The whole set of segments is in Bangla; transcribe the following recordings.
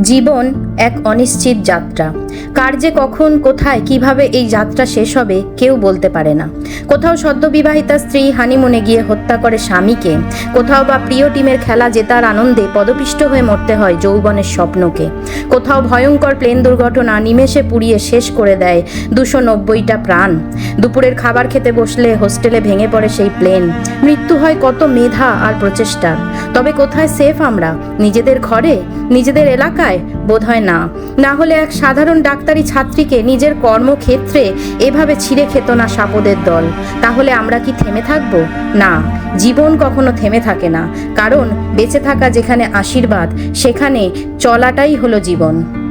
জীবন এক অনিশ্চিত যাত্রা। কার যে কখন, কোথায়, কীভাবে এই যাত্রা শেষ হবে, কেউ বলতে পারে না। কোথাও সদ্যবিবাহিতা স্ত্রী হানিমুনে গিয়ে হত্যা করে স্বামীকে, কোথাও বা প্রিয় টিমের খেলা জেতার আনন্দে পদপিষ্ট হয়ে মরতে হয় যৌবনের স্বপ্নকে। কোথাও ভয়ঙ্কর প্লেন দুর্ঘটনা নিমেষে পুড়িয়ে শেষ করে দেয় দুশো নব্বইটা প্রাণ। দুপুরের খাবার খেতে বসলে হোস্টেলে ভেঙে পড়ে সেই প্লেন। মৃত্যু হয় কত মেধা আর প্রচেষ্টার তবে কোথায় সেফ আমরা? নিজেদের ঘরে? নিজেদের এলাকায়? বোধ হয় না। না হলে এক সাধারণ ডাক্তারি ছাত্রীকে নিজের কর্মক্ষেত্রে এভাবে ছিঁড়ে খেত না সাপদের দল। তাহলে আমরা কি থেমে থাকব? না, জীবন কখনো থেমে থাকে না। কারণ, বেঁচে থাকা যেখানে আশীর্বাদ, সেখানে চলাটাই হলো জীবন।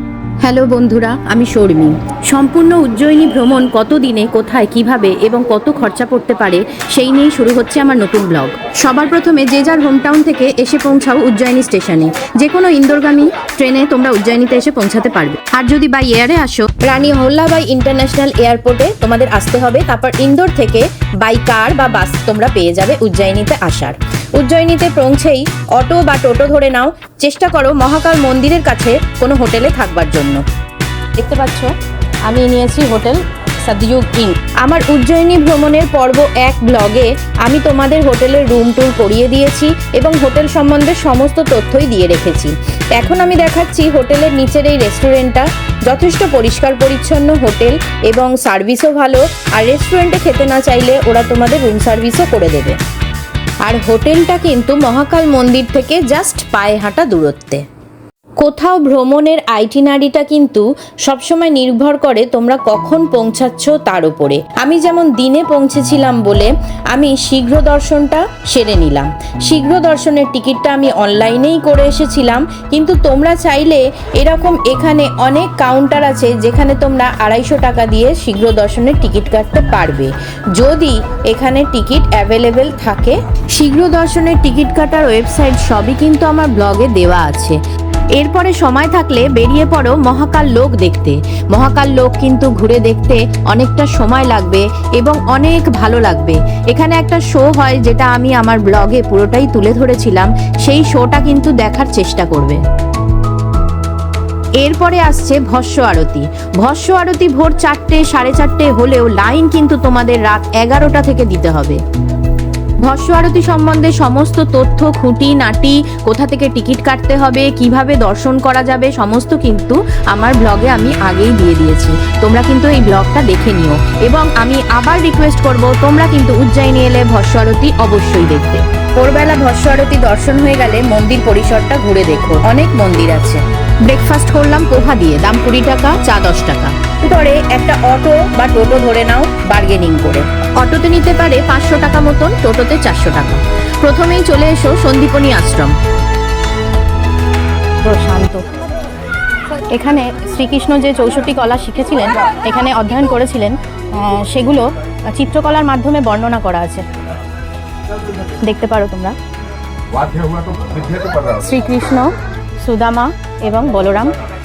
হ্যালো বন্ধুরা, আমি শর্মি। সম্পূর্ণ উজ্জয়িনী ভ্রমণ কত দিনে কোথায়, কীভাবে এবং কত খরচা পড়তে পারে, সেই নিয়েই শুরু হচ্ছে আমার নতুন ব্লগ। সবার প্রথমে যে যার হোমটাউন থেকে এসে পৌঁছাও উজ্জয়িনী স্টেশনে। যে কোনো ইন্দোরগামী ট্রেনে তোমরা উজ্জয়িনীতে এসে পৌঁছাতে পারবে। আর যদি বাই এয়ারে আসো, রানী হল্লাবাই ইন্টারন্যাশনাল এয়ারপোর্টে তোমাদের আসতে হবে। তারপর ইন্দোর থেকে বাই কার বা বাস তোমরা পেয়ে যাবে উজ্জয়িনীতে আসার। উজ্জয়িনীতে পৌঁছেই অটো বা টোটো ধরে নাও। চেষ্টা করো মহাকাল মন্দিরের কাছে কোনো হোটেলে থাকবার জন্য। দেখতে পাচ্ছ আমি নিয়েছি হোটেল সদযুগ ইন আমার উজ্জয়িনী ভ্রমণের পর্ব এক ব্লগে আমি তোমাদের হোটেলের রুম ট্যুর করিয়ে দিয়েছি এবং হোটেল সম্বন্ধে সমস্ত তথ্যই দিয়ে রেখেছি। এখন আমি দেখাচ্ছি হোটেলের নিচের এই রেস্টুরেন্টটা। যথেষ্ট পরিষ্কার পরিচ্ছন্ন হোটেল এবং সার্ভিসও ভালো। আর রেস্টুরেন্টে খেতে না চাইলে ওরা তোমাদের রুম সার্ভিসও করে দেবে। আর হোটেলটা কিন্তু মহাকাল মন্দির থেকে জাস্ট পায়ে হাঁটা দূরত্বে। কোথাও ভ্রমণের আইটিনারিটা কিন্তু সবসময় নির্ভর করে তোমরা কখন পৌঁছাচ্ছ তার উপরে। আমি যেমন দিনে পৌঁছেছিলাম বলে আমি শীঘ্র দর্শনটা সেরে নিলাম। শীঘ্র দর্শনের টিকিটটা আমি অনলাইনেই করে এসেছিলাম। কিন্তু তোমরা চাইলে এরকম এখানে অনেক কাউন্টার আছে যেখানে তোমরা আড়াইশো টাকা দিয়ে শীঘ্র দর্শনের টিকিট কাটতে পারবে। যদি এখানে টিকিট অ্যাভেলেবেল থাকে, শীঘ্র দর্শনের টিকিট কাটার ওয়েবসাইট সবই কিন্তু আমার ব্লগে দেওয়া আছে। এরপরে সময় থাকলে বেরিয়ে পড়ো মহাকাল লোক দেখতে। মহাকাল লোক কিন্তু ঘুরে দেখতে অনেকটা সময় লাগবে এবং অনেক ভালো লাগবে। এখানে একটা শো হয় যেটা আমি আমার ব্লগে পুরোটাই তুলে ধরেছিলাম। সেই শোটা কিন্তু দেখার চেষ্টা করবে। এরপরে আসছে ভস্য আরতি। ভস্য আরতি ভোর চারটে, সাড়ে চারটে হলেও লাইন কিন্তু তোমাদের রাত এগারোটা থেকে দিতে হবে। ভস্য আরতি সম্বন্ধে সমস্ত তথ্য, খুঁটি, নাটি, কোথা থেকে টিকিট কাটতে হবে, কীভাবে দর্শন করা যাবে, সমস্ত কিন্তু আমার ব্লগে আমি আগেই দিয়ে দিয়েছি। তোমরা কিন্তু এই ব্লগটা দেখে নিও। এবং আমি আবার রিকোয়েস্ট করব, তোমরা কিন্তু উজ্জয়িনী এলে ভস্য আরতি অবশ্যই দেখতে। ভোরবেলা ভস্য আরতি দর্শন হয়ে গেলে মন্দির পরিসরটা ঘুরে দেখো। অনেক মন্দির আছে। ব্রেকফাস্ট করলাম পোহা দিয়ে, দাম কুড়ি টাকা, চা দশ টাকা। ধরে একটা অটো বা টোটো ধরে নাও বার্গেনিং করে। অটোতে নিতে পারে পাঁচশো টাকা মতন টোটোতে চারশো টাকা। প্রথমেই চলে এসো সন্দীপনী আশ্রম। প্রশান্ত। এখানে শ্রীকৃষ্ণ যে চৌষট্টি কলা শিখেছিলেন এখানে অধ্যয়ন করেছিলেন সেগুলো চিত্রকলার মাধ্যমে বর্ণনা করা আছে। দেখতে পারো তোমরা। শ্রীকৃষ্ণ সুদামা এবং বলরাম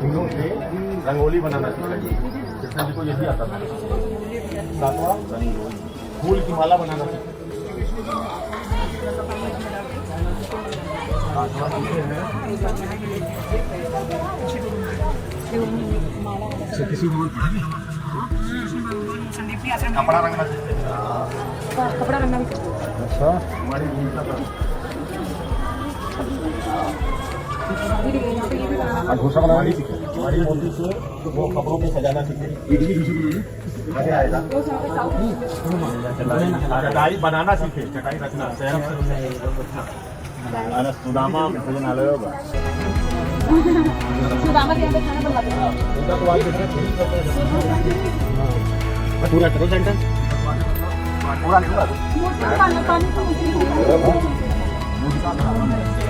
तीनों से रंगोली बनाना सिखाइए। कृष्ण जी को यही आता था। सातवां फूल की माला बनाना हैं किसी को कपड़ा रंगना सीखे अच्छा। हमारी भूमिका का घोषा बनाना नहीं सीखे हमारी मोटी से वो कपड़ों को सजाना सीखे आएगा चटाई बनाना सीखे चटाई रखना सुदामा विसर्जन आलय होगा पूरा करो नहीं पूरा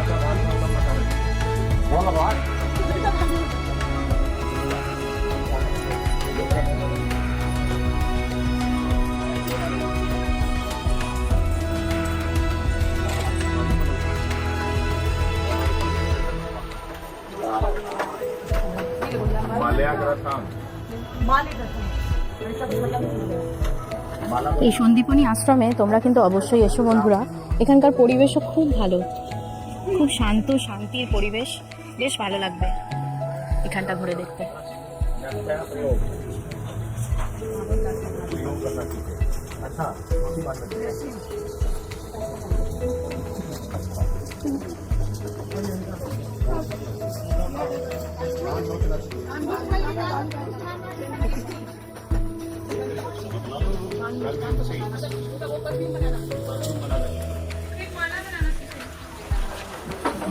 এই সন্দীপনী আশ্রমে তোমরা কিন্তু অবশ্যই এসো বন্ধুরা। এখানকার পরিবেশও খুব ভালো। খুব শান্ত, শান্তির পরিবেশ। বেশ ভালো লাগবে। এখানটা ঘুরে দেখতে।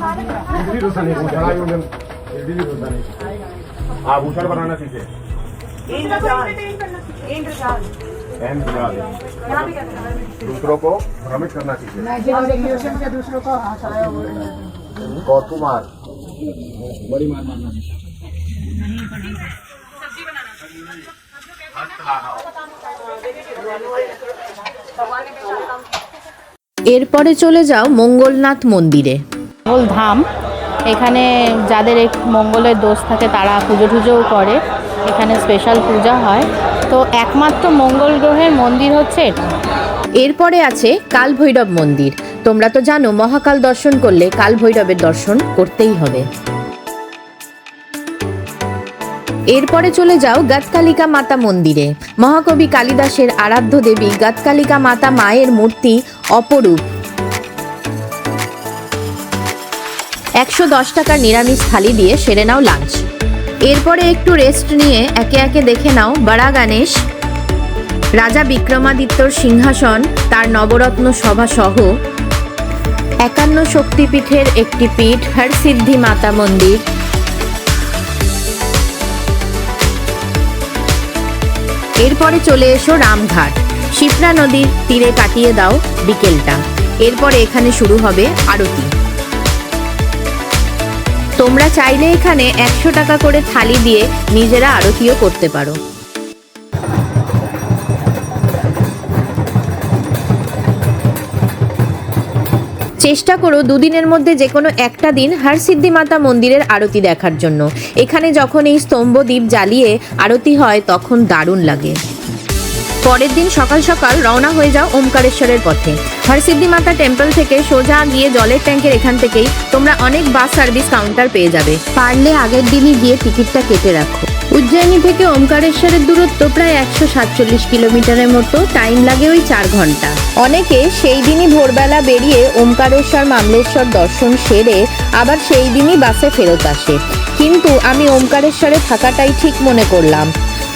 इडली डोसा नहीं पूछा हाँ, यूं इडली डोसा नहीं आप ऊसर बनाना सीखे एंड गुलाब दूसरों को भ्रमित करना सीखे दूसरों को हंसाया कौतु मार बड़ी मार मारना এরপরে চলে যাও মঙ্গলনাথ মন্দিরে মঙ্গল ধাম। এখানে যাদের মঙ্গলের দোষ থাকে তারা পুজো টুজোও করে। এখানে স্পেশাল পূজা হয়। তো একমাত্র মঙ্গল গ্রহের মন্দির হচ্ছে এটা। এরপরে আছে কাল ভৈরব মন্দির। তোমরা তো জানো, মহাকাল দর্শন করলে কাল ভৈরবের দর্শন করতেই হবে। এরপরে চলে যাও গাতকালিকা মাতা মন্দিরে। মহাকবি কালিদাসের আরাধ্য দেবী গাতকালিকা মাতা মায়ের মূর্তি অপরূপ। একশো দশ টাকার নিরামিষ থালি দিয়ে সেরে নাও লাঞ্চ এরপরে একটু রেস্ট নিয়ে একে একে দেখে নাও বাড়া গণেশ, রাজা বিক্রমাদিত্যর সিংহাসন, তার নবরত্ন সভা সহ একান্ন শক্তিপীঠের একটি পীঠ, হরসিদ্ধি মাতা মন্দির। এরপরে চলে এসো রামঘাট। শিপ্রা নদীর তীরে কাটিয়ে দাও বিকেলটা। এরপরে এখানে শুরু হবে আরতি। তোমরা চাইলে এখানে একশো টাকা করে থালি দিয়ে নিজেরা আরতিও করতে পারো। চেষ্টা করো দুদিনের মধ্যে যে কোনো একটা দিন হরসিদ্ধি মাতা মন্দিরের আরতি দেখার জন্য। এখানে যখন এই স্তম্ভদ্বীপ জ্বালিয়ে আরতি হয়, তখন দারুণ লাগে। পরের দিন সকাল সকাল রওনা হয়ে যাও ওমকারেশ্বরের পথে। হরসিদ্ধি মাতা টেম্পল থেকে সোজা গিয়ে জলের ট্যাঙ্কের এখান থেকেই তোমরা অনেক বাস সার্ভিস কাউন্টার পেয়ে যাবে। পারলে আগের দিনই গিয়ে টিকিটটা কেটে রাখো। উজ্জয়িনী থেকে ওমকারেশ্বরের দূরত্ব প্রায় একশো সাতচল্লিশ কিলোমিটারের মতো। টাইম লাগে ওই চার ঘণ্টা। অনেকে সেই দিনই ভোরবেলা বেরিয়ে ওমকারেশ্বর মামলেশ্বর দর্শন সেরে আবার সেই দিনই বাসে ফেরত আসে। কিন্তু আমি ওমকারেশ্বরে থাকাটাই ঠিক মনে করলাম।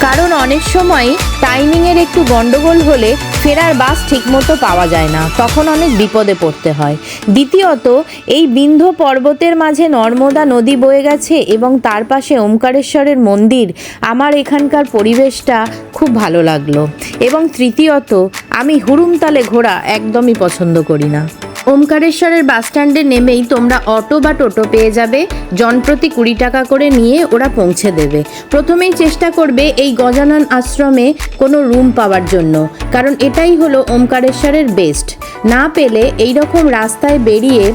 কারণ অনেক সময় টাইমিংয়ের একটু গন্ডগোল হলে ফেরার বাস ঠিকমতো পাওয়া যায় না, তখন অনেক বিপদে পড়তে হয়। দ্বিতীয়ত, এই বিন্ধ্য পর্বতের মাঝে নর্মদা নদী বয়ে গেছে এবং তার পাশে ওমকারেশ্বরের মন্দির, আমার এখানকার পরিবেশটা খুব ভালো লাগল। এবং তৃতীয়ত, আমি হুড়ুমতালে ঘোরা একদমই পছন্দ করি না। ওমকারেশ্বরের বাস স্ট্যান্ডে নেমেই তোমরা অটো বা টোটো পেয়ে যাবে। জনপ্রতি কুড়ি টাকা করে নিয়ে ওরা পৌঁছে দেবে। প্রথমেই চেষ্টা করবে এই গজানন আশ্রমে কোনো রুম পাওয়ার জন্য, কারণ এটাই হলো ওমকারেশ্বরের বেস্ট না পেলে এই রকম রাস্তায় বেরিয়ে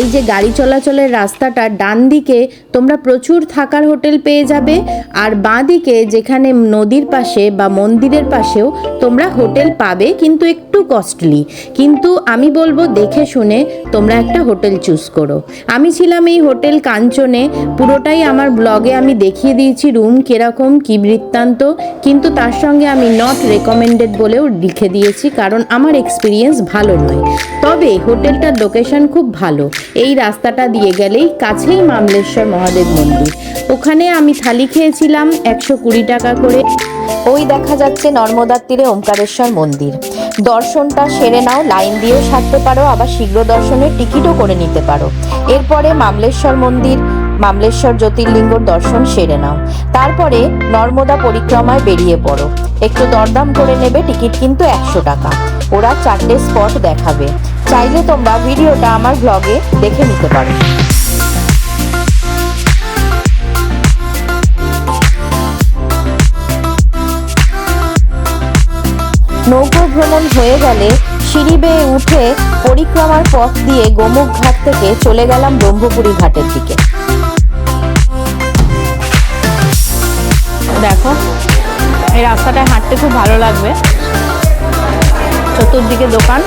এই যে গাড়ি চলাচলের রাস্তাটা, ডান দিকে তোমরা প্রচুর থাকার হোটেল পেয়ে যাবে আর বাঁ দিকে যেখানে নদীর পাশে বা মন্দিরের পাশেও তোমরা হোটেল পাবে, কিন্তু একটু কস্টলি কিন্তু আমি বলব দেখে শুনে তোমরা একটা হোটেল চুজ করো। আমি ছিলাম এই হোটেল কাঞ্চনে, পুরোটাই আমার ব্লগে আমি দেখিয়ে দিয়েছি রুম কীরকম, কি বৃত্তান্ত, কিন্তু তার সঙ্গে আমি নট রেকমেন্ডেড বলেও লিখে দিয়েছি, কারণ আমার এক্সপিরিয়েন্স ভালো নয়। তবে হোটেলটার লোকেশন খুব ভালো। এই রাস্তাটা দিয়ে গেলেই কাছেই মামলেশ্বর মহাদেব মন্দির। ওখানে আমি থালি খেয়েছিলাম একশো কুড়ি টাকা করে। ওই দেখা যাচ্ছে নর্মদার তীরে ওমকারেশ্বর মন্দির। দর্শনটা সেরে নাও, লাইন দিয়েও সারতে পারো, আবার শীঘ্র দর্শনের টিকিটও করে নিতে পারো। এরপরে মামলেশ্বর মন্দির, মামলেশ্বর জ্যোতির্লিঙ্গর দর্শন সেরে নাও। তারপরে নর্মদা পরিক্রমায় বেরিয়ে পড়ো। একটু দরদাম করে নেবে, টিকিট কিন্তু একশো টাকা। ওরা চারটে স্পট দেখাবে। চাইলে তোমরা ভিডিওটা আমার ব্লগে দেখে নিতে পারো। নৌকো ভ্রমণ হয়ে গেলে সিঁড়ি বেয়ে উঠে পরিক্রমার পথ দিয়ে গোমুখ ঘাট থেকে চলে গেলাম ব্রহ্মপুরী ঘাটের দিকে। দেখো, এই রাস্তাটায় হাঁটতে খুব ভালো লাগবে। চতুর্দিকে দোকান।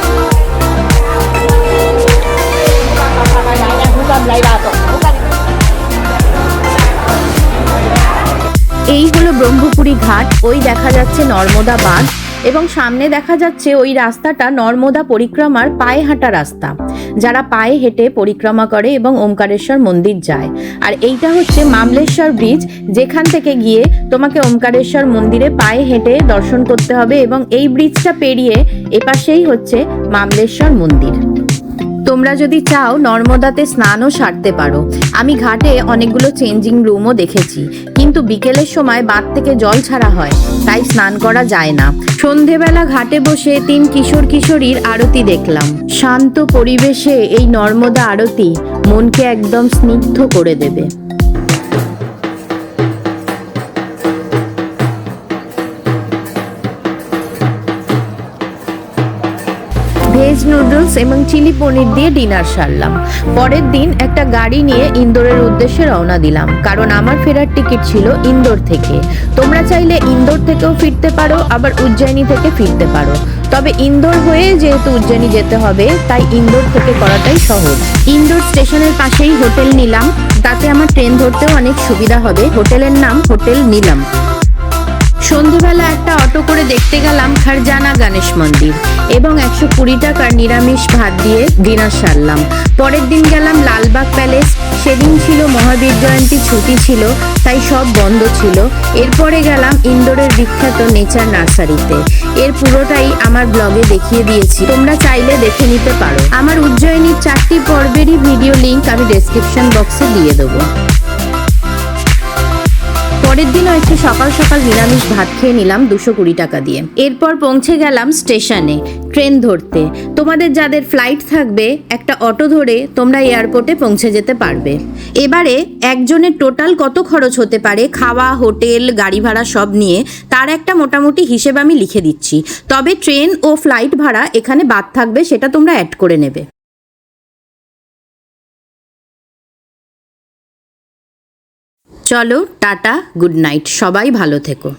এই হলো ব্রহ্মপুরী ঘাট, ওই দেখা যাচ্ছে নর্মদা বাঁধ এবং সামনে দেখা যাচ্ছে ওই রাস্তাটা নর্মদা পরিক্রমার পায়ে হাঁটা রাস্তা। যারা পায়ে হেঁটে পরিক্রমা করে এবং ওমকারেশ্বর মন্দির যায়। আর এইটা হচ্ছে মামলেশ্বর ব্রিজ, যেখান থেকে গিয়ে তোমাকে ওমকারেশ্বর মন্দিরে পায়ে হেঁটে দর্শন করতে হবে এবং এই ব্রিজটা পেরিয়ে এপাশেই হচ্ছে মামলেশ্বর মন্দির। তোমরা যদি চাও নর্মদাতে স্নানও সারতে পারো। আমি ঘাটে অনেকগুলো চেঞ্জিং রুমও দেখেছি। কিন্তু বিকেলের সময় বাদ থেকে জল ছাড়া হয়, তাই স্নান করা যায় না। সন্ধেবেলা ঘাটে বসে তিন কিশোর কিশোরীর আরতি দেখলাম। শান্ত পরিবেশে এই নর্মদা আরতি মনকে একদম স্নিগ্ধ করে দেবে। নুডলস এবং চিলি পনির দিয়ে ডিনার সারলাম। পরের দিন একটা গাড়ি নিয়ে ইন্দোরের উদ্দেশ্যে রওনা দিলাম, কারণ আমার ফেরার টিকিট ছিল ইন্দোর থেকে। তোমরা চাইলে ইন্দোর থেকেও ফিরতে পারো, আবার উজ্জয়িনী থেকে ফিরতে পারো। তবে ইন্দোর হয়ে যেহেতু উজ্জয়িনী যেতে হবে, তাই ইন্দোর থেকে করাটাই সহজ। ইন্দোর স্টেশনের পাশেই হোটেল নিলাম, তাতে আমার ট্রেন ধরতেও অনেক সুবিধা হবে। হোটেলের নাম হোটেল নিলাম। সন্ধেবেলা একটা অটো করে দেখতে গেলাম খারজানা গণেশ মন্দির এবং একশো কুড়ি টাকার নিরামিষ ভাত দিয়ে ডিনার সারলাম। পরের দিন গেলাম লালবাগ প্যালেস। সেদিন ছিল মহাবীর জয়ন্তী ছুটি ছিল, তাই সব বন্ধ ছিল। এরপরে গেলাম ইন্দোরের বিখ্যাত নেচার নার্সারিতে। এর পুরোটাই আমার ব্লগে দেখিয়ে দিয়েছি। তোমরা চাইলে দেখে নিতে পারো। আমার উজ্জয়িনীর চারটি পর্বেরই ভিডিও লিংক আমি ডেসক্রিপশন বক্সে দিয়ে দেবো। পরের দিনও একটু সকাল সকাল নিরামিষ ভাত খেয়ে নিলাম দুশো কুড়ি টাকা দিয়ে। এরপর পৌঁছে গেলাম স্টেশনে, ট্রেন ধরতে। তোমাদের যাদের ফ্লাইট থাকবে, একটা অটো ধরে তোমরা এয়ারপোর্টে পৌঁছে যেতে পারবে। এবারে একজনের টোটাল কত খরচ হতে পারে, খাওয়া, হোটেল, গাড়ি ভাড়া সব নিয়ে, তার একটা মোটামুটি হিসেব আমি লিখে দিচ্ছি। তবে ট্রেন ও ফ্লাইট ভাড়া এখানে বাদ থাকবে, সেটা তোমরা অ্যাড করে নেবে। চলো টাটা গুড নাইট সবাই ভালো থেকো।